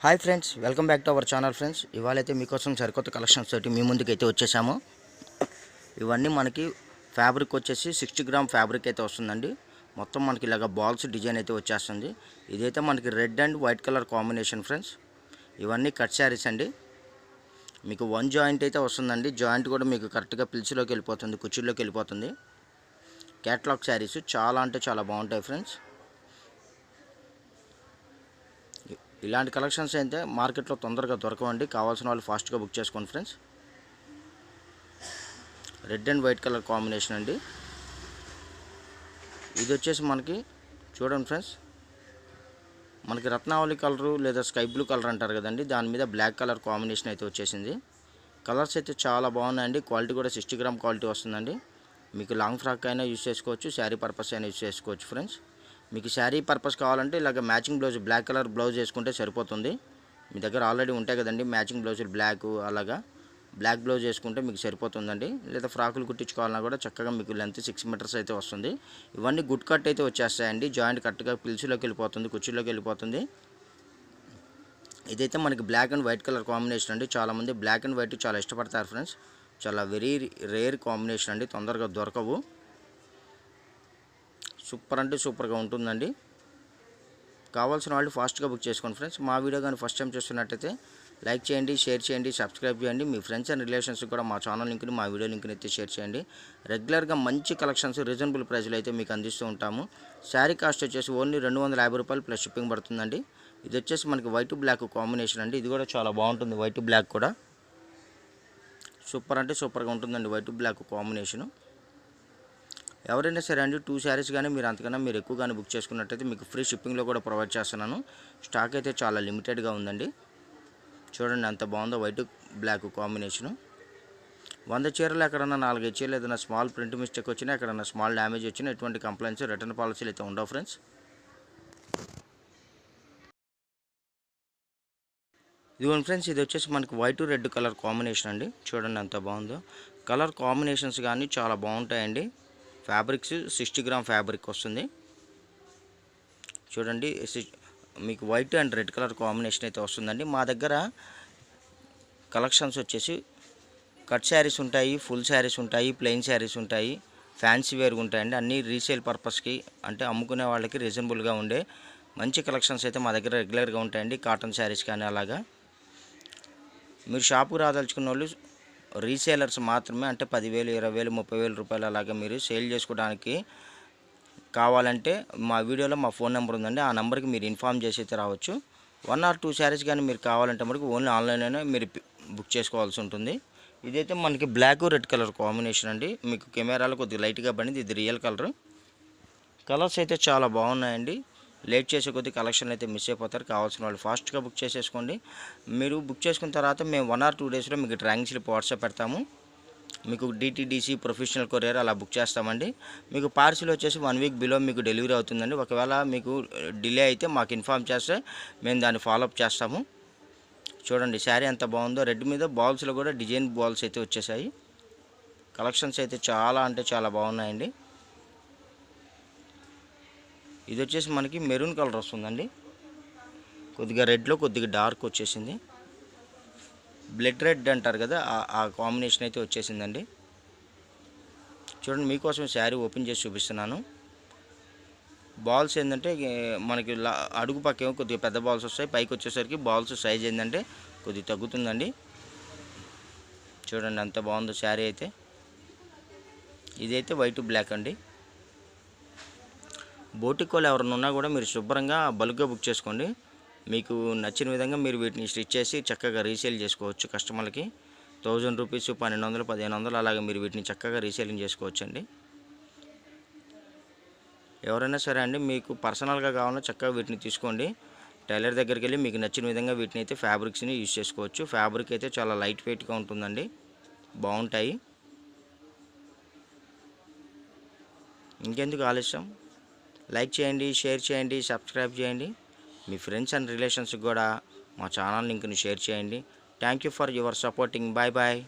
Hi friends welcome back to our channel friends. ఇవాళైతే మీకోసం సరికొత్త collections తోటి మీ ముందుకైతే అయితే వచ్చేసాము. ఇవన్నీ మనకి ఫ్యాబ్రిక్ వచ్చేసి సిక్స్టీ గ్రామ్ ఫ్యాబ్రిక్ అయితే వస్తుందండి. మొత్తం మనకి ఇలాగ బాల్స్ డిజైన్ అయితే వచ్చేస్తుంది. ఇదైతే మనకి red and white colour combination friends ఇవన్నీ కట్ శారీస్ అండి. మీకు వన్ జాయింట్ అయితే వస్తుందండి. జాయింట్ కూడా మీకు కరెక్ట్గా పిలిచిలోకి వెళ్ళిపోతుంది కుర్చీలోకి వెళ్ళిపోతుంది. క్యాట్లాగ్ శారీస్ చాలా అంటే చాలా బాగుంటాయి ఫ్రెండ్స్ ఇలాంటి కలెక్షన్స్ అయితే మార్కెట్లో తొందరగా దొరకవండి. కావాల్సిన వాళ్ళు ఫాస్ట్గా బుక్ చేసుకోండి friends. Red and white colour combination అండి. ఇది వచ్చేసి మనకి చూడండి ఫ్రెండ్స్. మనకి రత్నావళి కలరు లేదా స్కై బ్లూ కలర్ అంటారు కదండి. దాని మీద బ్లాక్ కలర్ కాంబినేషన్ అయితే వచ్చేసింది. కలర్స్ అయితే చాలా బాగున్నాయండి. క్వాలిటీ కూడా సిక్స్టీ గ్రామ్ క్వాలిటీ వస్తుందండి. మీకు లాంగ్ ఫ్రాక్ అయినా యూస్ చేసుకోవచ్చు శారీ పర్పస్ అయినా యూస్ చేసుకోవచ్చు ఫ్రెండ్స్. మీకు శారీ పర్పస్ కావాలంటే ఇలాగ matching blouse black colour blouse వేసుకుంటే సరిపోతుంది. మీ దగ్గర ఆల్రెడీ ఉంటాయి కదండి మ్యాచింగ్ బ్లౌజులు బ్లాక్ అలాగా. బ్లాక్ బ్లౌజ్ వేసుకుంటే మీకు సరిపోతుందండి. లేదా ఫ్రాకులు కుట్టించుకోవాలన్నా కూడా చక్కగా మీకు లెంత్ సిక్స్ మీటర్స్ అయితే వస్తుంది. ఇవన్నీ గుడ్ కట్ అయితే వచ్చేస్తాయండి. జాయింట్ కరెక్ట్గా పిలిచిలోకి వెళ్ళిపోతుంది కుర్చీలోకి వెళ్ళిపోతుంది. ఇదైతే మనకి black and white colour combination అండి. చాలామంది బ్లాక్ అండ్ వైట్ చాలా ఇష్టపడతారు ఫ్రెండ్స్. చాలా వెరీ రేర్ కాంబినేషన్ అండి. తొందరగా దొరకవు. సూపర్ అంటే సూపర్గా ఉంటుందండి. కావాల్సిన వాళ్ళు ఫాస్ట్గా బుక్ చేసుకోండి ఫ్రెండ్స్. మా వీడియో కానీ ఫస్ట్ టైం చూస్తున్నట్టయితే లైక్ చేయండి షేర్ చేయండి సబ్స్క్రైబ్ చేయండి. మీ ఫ్రెండ్స్ అండ్ రిలేషన్స్ కూడా మా ఛానల్ లింక్ని మా వీడియో లింక్ని అయితే షేర్ చేయండి. రెగ్యులర్గా మంచి కలెక్షన్స్ రీజనబుల్ ప్రైస్లో అయితే మీకు అందిస్తూ ఉంటాము. శారీ కాస్ట్ వచ్చేసి ఓన్లీ రెండు వందల యాభై రూపాయలు ప్లస్ షిప్పింగ్ పడుతుందండి. ఇది వచ్చేసి మనకి వైట్ బ్లాక్ కాంబినేషన్ అండి. ఇది కూడా చాలా బాగుంటుంది వైట్ బ్లాక్ కూడా. సూపర్ అంటే సూపర్గా ఉంటుందండి వైట్ బ్లాక్ కాంబినేషను. ఎవరైనా సరే అండి టూ శారీస్ కానీ మీరు అంతకన్నా మీరు ఎక్కువ కానీ బుక్ చేసుకున్నట్టయితే మీకు ఫ్రీ షిప్పింగ్లో కూడా ప్రొవైడ్ చేస్తున్నాను. స్టాక్ అయితే చాలా లిమిటెడ్గా ఉందండి. చూడండి ఎంత బాగుందో వైట్ బ్లాక్ కాంబినేషను వంద చీరలు ఎక్కడన్నా నాలుగైదు చీరలు ఏదైనా స్మాల్ ప్రింట్ మిస్టేక్ వచ్చినా ఎక్కడన్నా స్మాల్ డ్యామేజ్ వచ్చినా ఎటువంటి కంప్లైంట్స్ రిటర్న్ పాలసీలు అయితే ఉండవు ఫ్రెండ్స్ ఇదిగోండి ఫ్రెండ్స్ ఇది వచ్చేసి మనకి వైట్ రెడ్ కలర్ కాంబినేషన్ అండి. చూడండి ఎంత బాగుందో. కలర్ కాంబినేషన్స్ కానీ చాలా బాగుంటాయండి. ఫ్యాబ్రిక్స్ సిక్స్టీ గ్రామ్ ఫ్యాబ్రిక్ వస్తుంది. చూడండి సి- మీకు white and red colour combination అయితే వస్తుందండి. మా దగ్గర కలెక్షన్స్ వచ్చేసి కట్ శారీస్ ఉంటాయి ఫుల్ శారీస్ ఉంటాయి ప్లెయిన్ శారీస్ ఉంటాయి ఫ్యాన్సీ వేర్ ఉంటాయండి. అన్నీ రీసేల్ పర్పస్కి అంటే అమ్ముకునే వాళ్ళకి రీజనబుల్గా ఉండే మంచి కలెక్షన్స్ అయితే మా దగ్గర రెగ్యులర్గా ఉంటాయండి. కాటన్ శారీస్ కానీ అలాగా. మీరు షాప్కి రాదలుచుకున్న వాళ్ళు రీసేలర్స్ మాత్రమే అంటే పదివేలు ఇరవై వేలు ముప్పై వేలు రూపాయలు అలాగా మీరు సేల్ చేసుకోవడానికి కావాలంటే మా వీడియోలో మా ఫోన్ నెంబర్ ఉందండి. ఆ నెంబర్కి మీరు ఇన్ఫామ్ చేసి అయితే రావచ్చు. వన్ ఆర్ టూ శారీస్ కానీ మీరు కావాలంటే మనకి ఓన్లీ ఆన్లైన్లోనే మీరు బుక్ చేసుకోవాల్సి ఉంటుంది. ఇదైతే మనకి బ్లాక్ రెడ్ కలర్ కాంబినేషన్ అండి. మీకు కెమెరాలో కొద్దిగా లైట్గా పడింది. ఇది రియల్ కలర్. కలర్స్ అయితే చాలా బాగున్నాయండి. లేట్ చేసే కొద్ది కలెక్షన్ అయితే మిస్ అయిపోతారు. కావాల్సిన వాళ్ళు ఫాస్ట్గా బుక్ చేసేసుకోండి. మీరు బుక్ చేసుకున్న తర్వాత మేము వన్ ఆర్ టూ డేస్లో మీకు డ్రాయింగ్ స్లిప్ వాట్సాప్ పెడతాము. మీకు డిటీడీసీ ప్రొఫెషనల్ కొరియర్ అలా బుక్ చేస్తామండి. మీకు పార్సిల్ వచ్చేసి వన్ వీక్ బిలో మీకు డెలివరీ అవుతుందండి. ఒకవేళ మీకు డిలే అయితే మాకు ఇన్ఫామ్ చేస్తే మేము దాన్ని ఫాలోఅప్ చేస్తాము. చూడండి శారీ ఎంత బాగుందో. రెడ్ మీద బాల్స్లో కూడా డిజైన్ బాల్స్ అయితే వచ్చేసాయి. కలెక్షన్స్ అయితే చాలా అంటే చాలా బాగున్నాయండి. ఇది వచ్చేసి మనకి మెరూన్ కలర్ వస్తుందండి. కొద్దిగా రెడ్లో కొద్దిగా డార్క్ వచ్చేసింది. బ్లడ్ రెడ్ అంటారు కదా ఆ- కాంబినేషన్ అయితే వచ్చేసిందండి. చూడండి మీకోసం శారీ ఓపెన్ చేసి చూపిస్తున్నాను. బాల్స్ ఏంటంటే మనకి అడుగు పక్కేమో కొద్దిగా పెద్ద బాల్స్ వస్తాయి. పైకి వచ్చేసరికి బాల్స్ సైజ్ ఏంటంటే కొద్దిగా తగ్గుతుందండి. చూడండి ఎంత బాగుందో శారీ అయితే. ఇదైతే వైట్ బ్లాక్ అండి. బోటికోలు ఎవరైనా ఉన్నా కూడా మీరు శుభ్రంగా బల్క్గా బుక్ చేసుకోండి. మీకు నచ్చిన విధంగా మీరు వీటిని స్టిచ్ చేసి చక్కగా రీసేల్ చేసుకోవచ్చు కస్టమర్లకి. థౌజండ్ రూపీస్ పన్నెండు వందలు పదిహేను వందలు అలాగే మీరు వీటిని చక్కగా రీసేలింగ్ చేసుకోవచ్చు అండి ఎవరైనా సరే అండి మీకు పర్సనల్గా కావాలన్నా చక్కగా వీటిని తీసుకోండి. టైలర్ దగ్గరికి వెళ్ళి మీకు నచ్చిన విధంగా వీటిని అయితే ఫ్యాబ్రిక్స్ని యూజ్ చేసుకోవచ్చు. ఫ్యాబ్రిక్ అయితే చాలా లైట్ వెయిట్గా ఉంటుందండి. బాగుంటాయి. ఇంకెందుకు ఆలస్యం? లైక్ చేయండి షేర్ చేయండి సబ్స్క్రైబ్ చేయండి. మీ ఫ్రెండ్స్ అండ్ రిలేషన్స్కి కూడా మా ఛానల్ లింక్ని షేర్ చేయండి. Thank you for your supporting. Bye bye